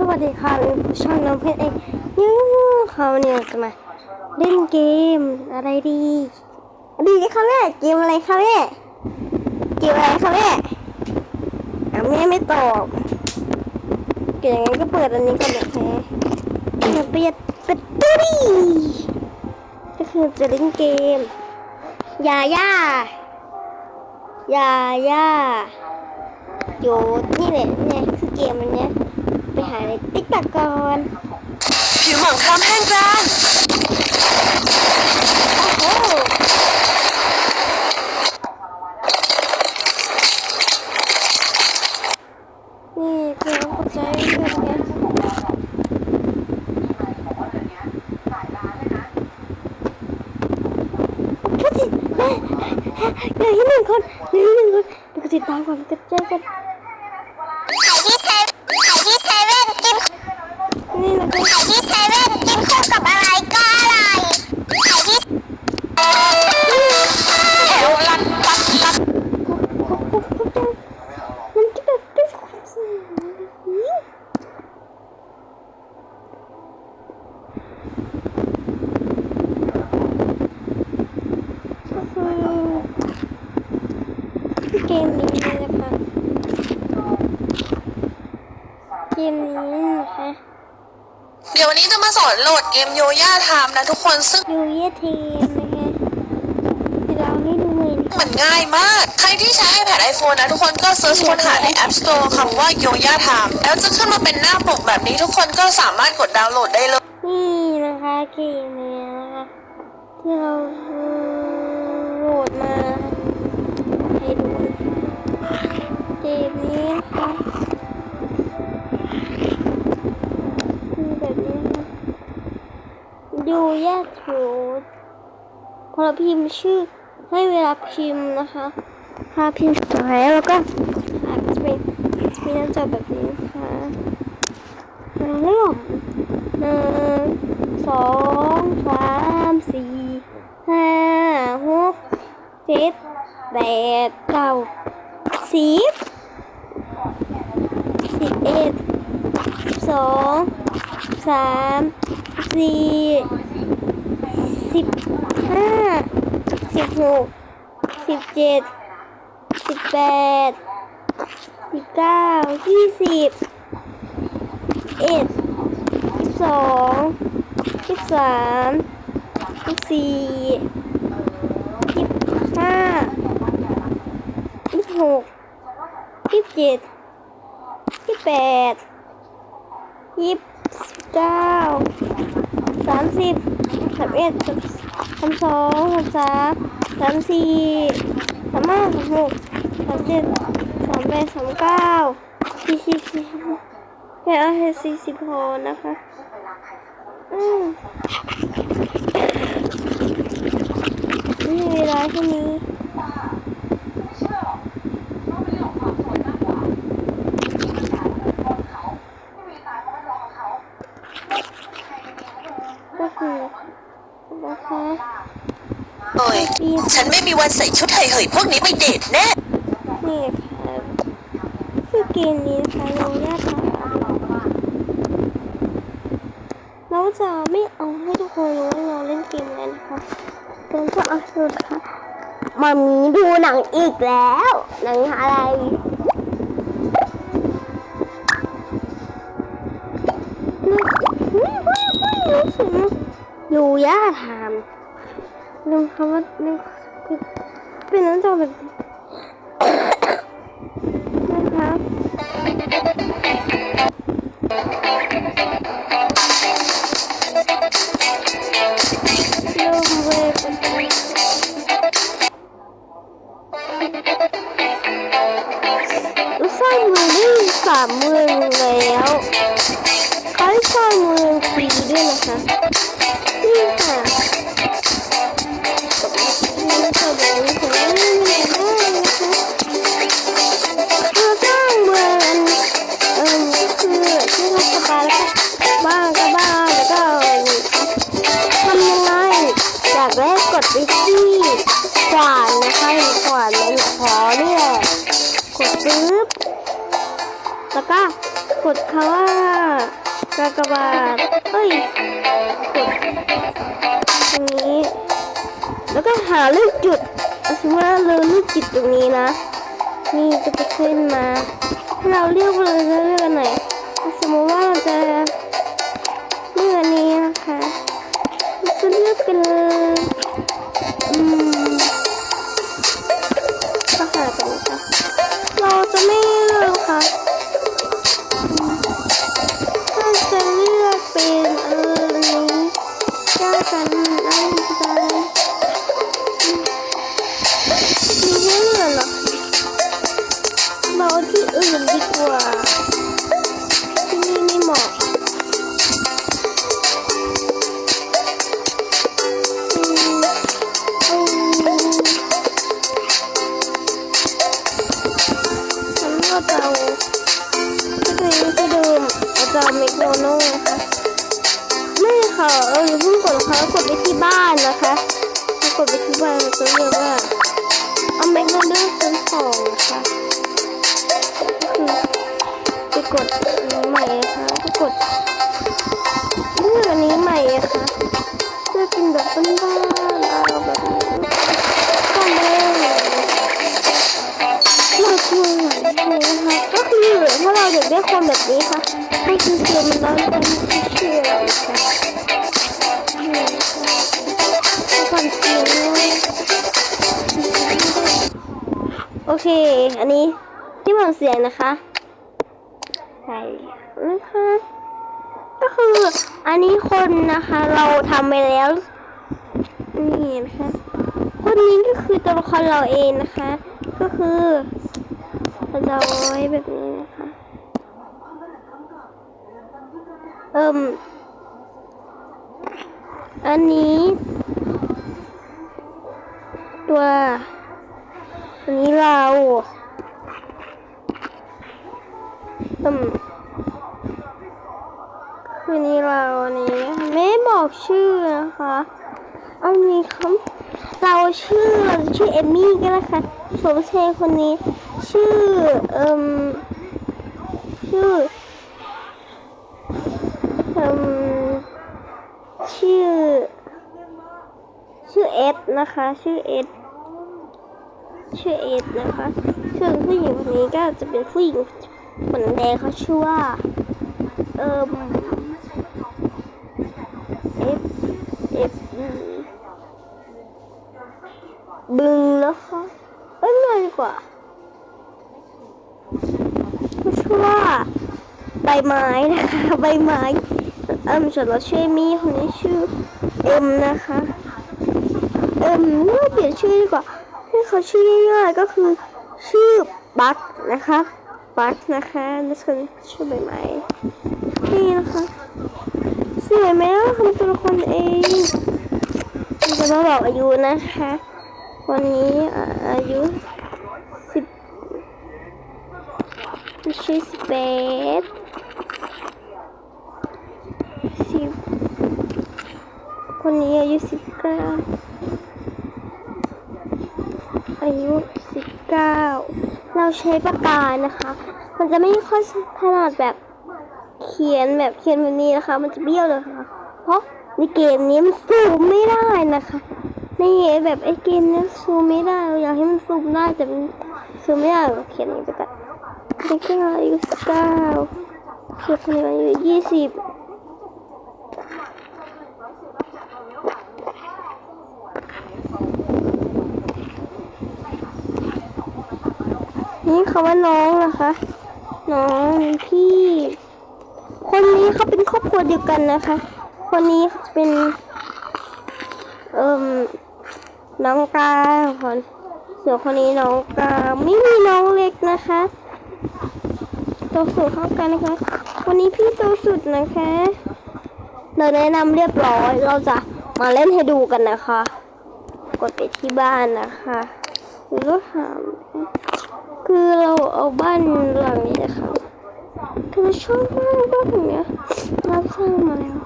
สวัสดีค่ะช่องน้องเพชรเองยูเขาเนี่ยจะมาเล่นเกมอะไรดีดีคะแม่เกมอะไรคะแม่เกมอะไรคะแม่อะแม่ไม่ตอบเกิดอย่างนั้นก็เปิดอันนี้ก่อนเลยแค่เปียดเป็ดตุ้ยก็คือจะเล่นเกมยาย่ายาย่าโยดนี่แหละเนี่ยคือเกมอันเนี้ย หาในติ๊กต็อกก่อนผิวหมองคล้ำแห้งกร้านโอ้โหนี่เกมเข้าใจแบบเนี้ยแค่สิแม่เหลือที่หนึ่งคนเหลือที่หนึ่งคนเดี๋ยวก็ติดตามความกระจายกัน เกมนี้นะคะเกมนี้นะคะเดี๋ยววันนี้จะมาสอนโหลดเกมโยย่าไทม์นะทุกคนซึ่งยูเยเทมนะคะเดี๋ยวเราให้ดูเลยดีกว่ามันง่ายมาก ใครที่ใช้ iPad iPhone นะทุกคนก็เซิร์ชค้นหาใน App Store คำว่าโยย่าไทม์แล้วจะขึ้นมาเป็นหน้าปกแบบนี้ทุกคนก็สามารถกดดาวน์โหลดได้เลย นี่นะคะเกมเนี้ยนะคะที่เรา คือแบบนี้นะดูยากโถพอเราพิมพ์ชื่อให้เวลาพิมพ์นะคะถ้าพิมพ์สุดท้ายแล้วก็อาจจะเป็นจะเป็นหน้าจอแบบนี้นะคะเริ่มหนึ่งสองสามสี่ห้าหกเจ็ดแปดเก้าสิบ อ็ดสองสามสี่สิบห้าสิบหกสิบเจ็ดสิบแปดสิบเก้ายี่สิบเอ็ดสองยี่สิบสามสิบสี่ยี่สิบห้ายี่สิบหกยี่สิบเจ็ด แปดยี่สิบเก้าสามสิบสามเอ็ดสามสองสามสามสามสี่สามห้าสามหกสามเจ็ดสามแปดสามเก้าสี่สิบสี่แค่เอาให้สี่สิบพอนะคะอืมนี่เวลาแค่นี้ ก็คือนะคะ เอ้ย ฉันไม่มีวันใส่ชุดเหยๆพวกนี้ไปเดทแน่ นี่ค่ะคือเกมนี้นะคะเราญาติเราจะไม่เอาให้ทุกคนรู้ว่าเราเล่นเกมแล้วนะคะเราจะเอาสุดค่ะมามีดูหนังอีกแล้ว หนังอะไรอยู่ย่าถามลืมคำว่าลืม คือเป็นน้ำจอแบบนี้นะคะากแรกกดไปที่ขวานนะคะหรือขวานมันขอเนี่ยกดปึ๊บแล้วก็กดคำว่ากากบาทเอ้ยกดตรงนี้ แล้วก็หาลูกจุดเอาสมมติว่าเราลูกจุดตรงนี้นะ นี่จะไปขึ้นมาให้เราเลือกเลยจะเลือกอันไหนเอาสมมติว่าเราจะเลือกอันนี้นะคะ จะเลือกเป็นอืมก็หากันนะคะเราจะไม่เลือกค่ะ กดนี้ใหม่นะคะไปกดเลือกอันนี้ใหม่นะคะเพื่อเป็นแบบบ้านๆเอาแบบนี้ก็เลยเราช่วยหน่อยนะคะก็คือถ้าเราอยากได้ความแบบนี้ค่ะก็คือเชื่อมันแล้วจะไม่เชื่อนะคะนี่ค่ะความจริงโอเค อันนี้ที่บอกเสียงนะคะ ใช่นะคะ ก็คืออันนี้คนนะคะ เราทำไปแล้วนี่นะคะ คนนี้ก็คือตัวละครเราเองนะคะ ก็คือเราจะเอาไว้แบบนี้นะคะเอิ่มอันนี้ ตัว อันนี้เรา อืมคืนนี้เราอันนี้ไม่บอกชื่อนะคะอันนี้ครับเราชื่อเราชื่อเอมมี่ก็นะคะสมเชยคนนี้ ชื่อเอ่มชื่อเอ่มชื่อ ชื่อเอสนะคะ ชื่อเอสชื่อเอสนะคะ ส่วนผู้หญิงคนนี้ก็จะเป็นผู้หญิง ขนแดงเขาชื่อว่า เอ่ม F F บึงนะคะเอ้ยไม่ดีกว่าเขาชื่อว่าใบไม้นะคะใบไม้เอิมส่วนเราชื่อมี่คนนี้ชื่อเอ็มนะคะเอ็มว่าเปลี่ยนชื่อดีกว่าให้เขาชื่อง่ายๆก็คือชื่อบัคนะคะ บัคนะคะนั่นคือชื่อใบไม้นี่นะคะสวยไหมล่ะทำตัวละครเองจะมาบอกอายุนะคะ วันนี้อายุสิบไม่ใช่สิบเอ็ดสิบคนนี้อายุสิบเก้าอายุสิบเก้า เราใช้ปากกานะคะ มันจะไม่ค่อยถนัดแบบเขียนแบบเขียนแบบนี้นะคะ มันจะเบี้ยวเลยค่ะ เพราะในเกมนี้มันซูมไม่ได้นะคะในแบบไอ้เกมนี้ซูมไม่ได้เราอยากให้มันซูมได้แต่มันซูมไม่ได้เราเขียนอย่างนี้ไปก่อนนี่ก็อายุสิบเก้าเขียนคนนี้อายุยี่สิบนี่ คำว่าน้องนะคะ น้องพี่ คนนี้เขาเป็นครอบครัวเดียวกันนะคะ คนนี้เป็นเอ่มน้องกาคนส่วนคนนี้น้องกาไม่มีน้องเล็กนะคะโตสุดเข้ากันนะคะคนนี้พี่โตสุดนะคะเราแนะนำเรียบร้อยเราจะมาเล่นให้ดูกันนะคะ กดไปที่บ้านนะคะหรือว่าถาม คือเราเอาบ้านหลังนี้นะคะคือเราชอบมากบ้านหลังเนี้ยรับสร้างมาแล้ว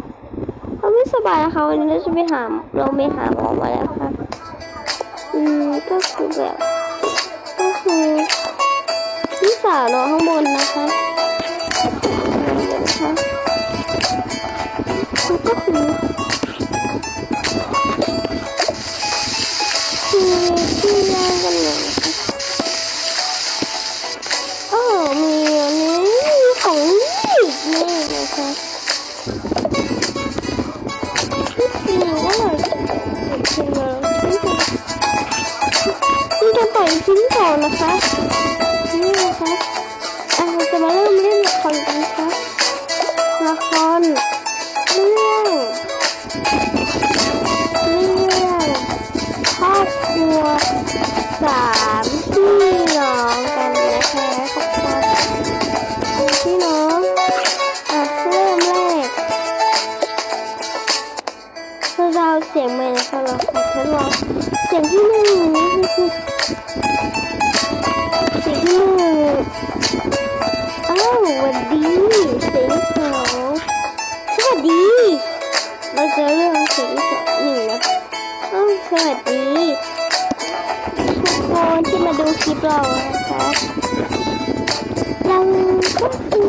เราไม่สบายนะคะวันนี้เราจะไปหาเราไปหาหมอมาแล้วค่ะอืมก็คือแบบก็คือที่สาวนอนข้างบนนะคะนะคะก็คือคือที่นอนกันเลย ชิ้น สวัสดีทุกคนที่มาดูคลิปเรานะคะเราก็คือ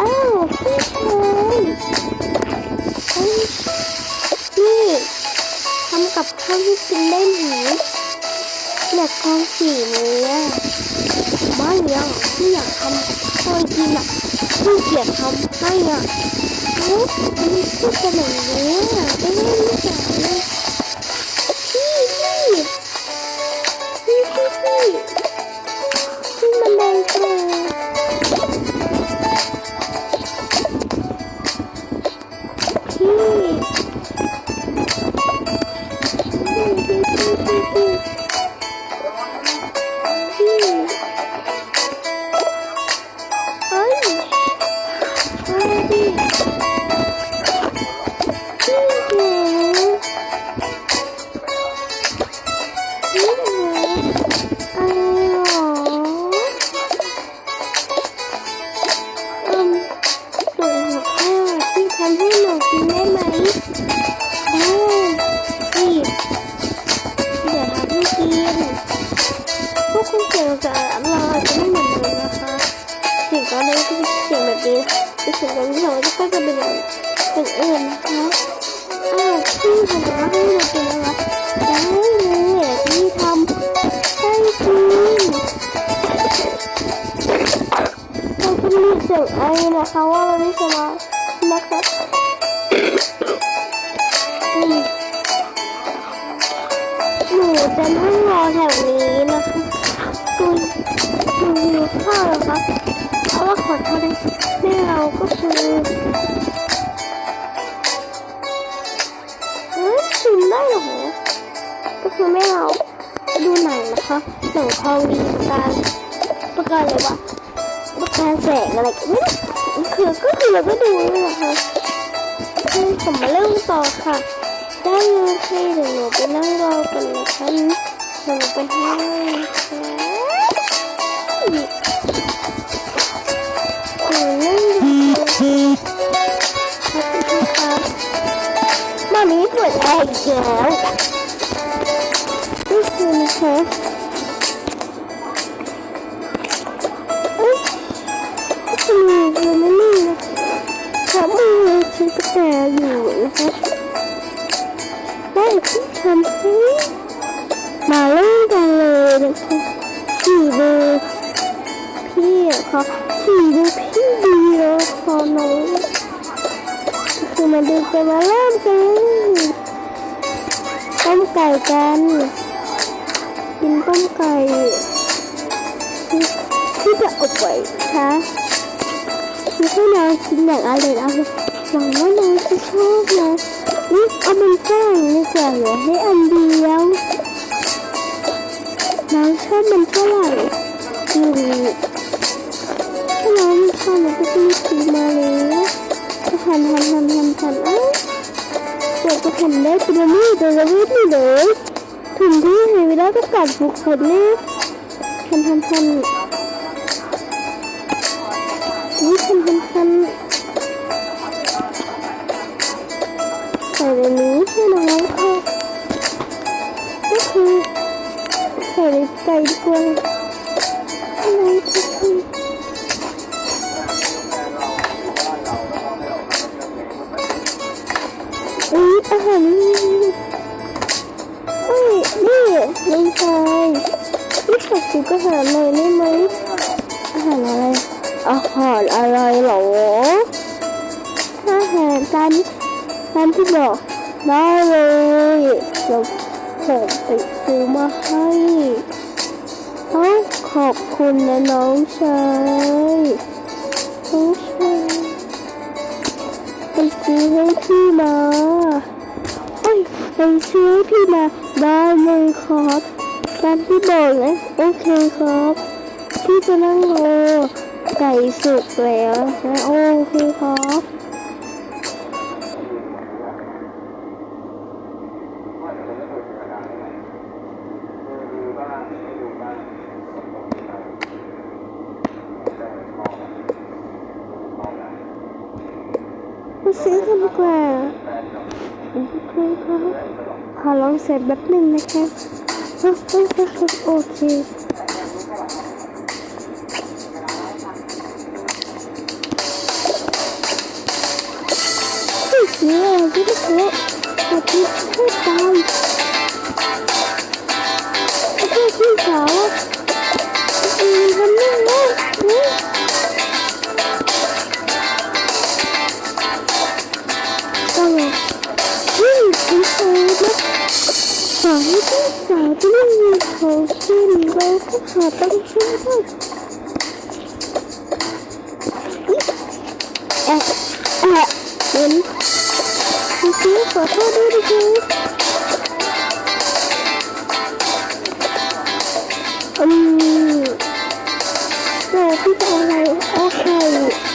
อ้าวพี่ชายนี่ทำกับข้าวให้กินได้หรืออยากทองสีเนี้อไม่อะไม่อยากทำข้าวกินอะขี้เกียจทำให้อะเอ้ามันพูดกันอย่างนี้อะไม่ได้ไม่ใช่เลย อนแรกก็เป็นเสียงแบบนี้แต่เสียงตอนที่สองก็จะเป็นอย่างเป็นอื่นนะคะอ้าวพี่ทำมาให้หนูกินนะคะได้เลยพี่ทำให้กินเราจะมีเสียงไอนะคะว่ามันไม่สบายนะคะหนูจะนั่งรอแถวนี้นะคะดูดูหิวข้าวนะคะ ราะว่าขอโทษนะแม่เราก็คือเฮ้ยชิมได้เหรอก็คือแม่เราดูหนังนะคะหนังทองดีการประการอะไรวะประการแสงอะไรกันไม่คือก็คือเราก็ดูนี่นะคะคือผมมาเริ่มต่อค่ะ ได้เลยค่ะเดี๋ยวหนูไปนั่งรอกันนะคะหนูไปให้นะขอบคุณค่ะ มามีเปิดแอร์อีกแล้วนี่คือนะคะเอ้ยทำไม่นิ่งนะเพราะมือชี้กระแตอยู่นะคะได้ที่ทำให้มาเล่นกันเลยนะคะสี่เบอร์ พี่อะค่ะสี่เร์พี่ดีแล้วขอน้องคือมาดูกันมาเริ่มกันต้มไก่กันกินต้มไก่ที่ที่จะอบไว้คะคือให้น้องกินอย่างอร่อยนะหวังว่าน้องจะชอบนะนี่เอาเป็นฝรั่งเลยจ้ะเหลือให้อันเดียวน้องชอบมันฝรั่งอยู่ถ้าน้องไม่ช อบน้องก็จะไม่ซื้อมาแล้วก็หันหันหันหันหันอ้าเปิดกระผมได้คุณนี่เดี๋ยวเราไม่ได้เลยถึงที่เห็นวลาต้องการบุกคนนี่ทันทันทันนี่ทันทันทันใส่ในนี้ให้น้องค่ะก็คือใส่ในไก่ดีกว่า ขอซื้ออาหารหน่อยได้ไหมอาหารอะไรอาอาหารอะไรเหรออาหารตามตามที่บอกได้เลยเราผมไปซื้อมาให้เอ้ขอบคุณนะน้องชายน้องชายไปซื้อให้พี่มาเอ้ยไปซื้อให้พี่มาได้เลยครับ ตามที่บอกนะ โอเคครับ พี่จะนั่งรอไก่สุกแล้วนะโอเคครับไปซื้อกันดีกว่าโอเคครับขอลองเสร็จแบบหนึ่งนะครับโอเคโอเคเฮ้ยเสียอะ ไรที่ไสาวพี่สาวที่ไม่มีเของกินเราก็หาตังช่วยด้วยเอ๊ะเอ๊ะเห็นพี่ซีขอโทษด้วยนะคะอืมแต่พี่จะอะไรเอาไ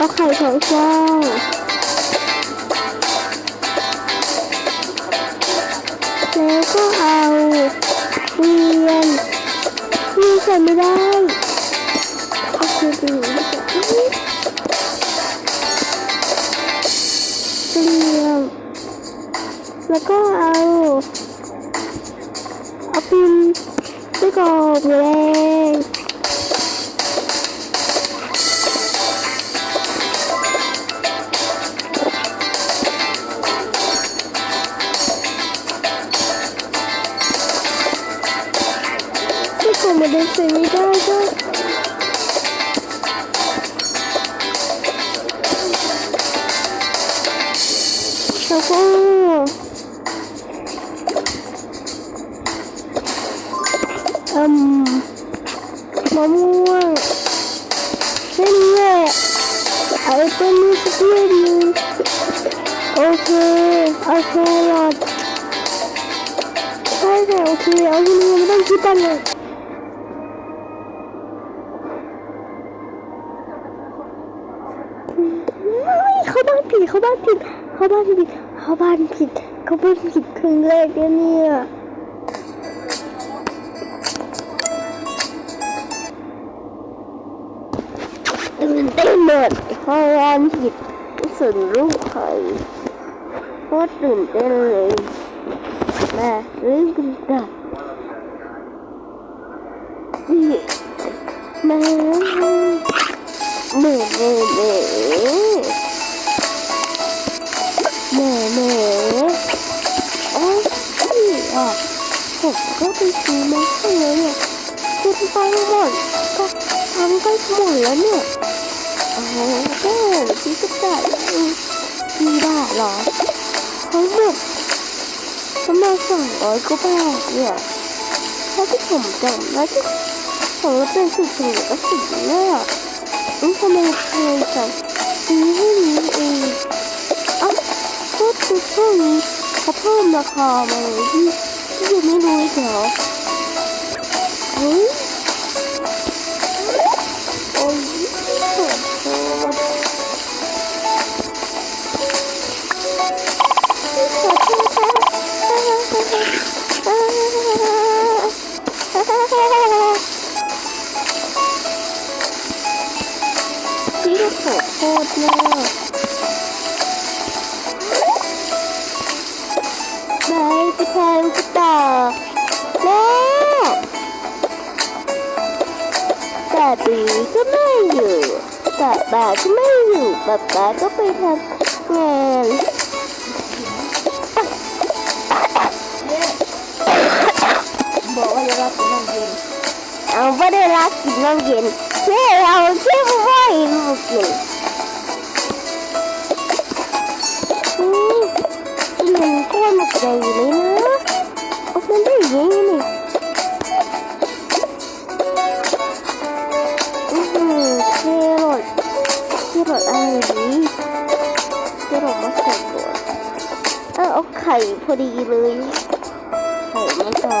เอาไข่สองฟองแล้วก็เอาเทียนนี่ใส่ไม่ได้โอเคดีนะจ๊ะเตรียมแล้วก็เอาเอาปินไส้กรอกแรง ผมมาเดินเสียไม่ได้ก็แล้วก็อืมมะม่วงแค่นี้แหละเอาแอปเปิ้ลนี่สักเรื่องหนึงโอเคเอาแครอทใช่ค่ะโอเคเอาที่นี่ไม่ต้องคิดตังค์เลยานผิดเขาบ้านผิดเขาบ้านผิดครั้งแรกเนี่ยตื่นเต้นหมดเขาบ้านผิดส่วนลูกใครโคตรตื่นเต้นเลยแมาเรื่องกันกันนี่แม่ ผมก็ไปซื้อมาให้แล้วเนี่ยกินไปหมดก็ทั้งกล้หมดแล้วเนี่ยโอ้ก็พี่ก็จ่ายกี่บาทหรอทั้งหมดประมาณสองร้อยกว่าบาทเนี่ยถ้าที่ผมจำได้ที่ผมเป็นสิบถึงก็สิบเนี่ยอืมทำไมเคยจังซื้อให้นี้เองเอ้าก็คือช่วงนี้เขาเพิ่มราคามาเลยที่ ที่ยังไม่รู้อีกเหรอเฮ้ยโอ้ยโทษขอโทษค่ะพี่ก็ขอ บีก็ไม่อยู่กาป่าก็ไม่อยู่ป๊าป๊าก็ไปทำงานบอกว่าจะรับกินน้ำเย็นเอาไม่ได้รับกินน้ำเย็นแม่เราเชื่อว่าอีกลูกก่ง ไข่พอดีเลยไข่ไม่พอ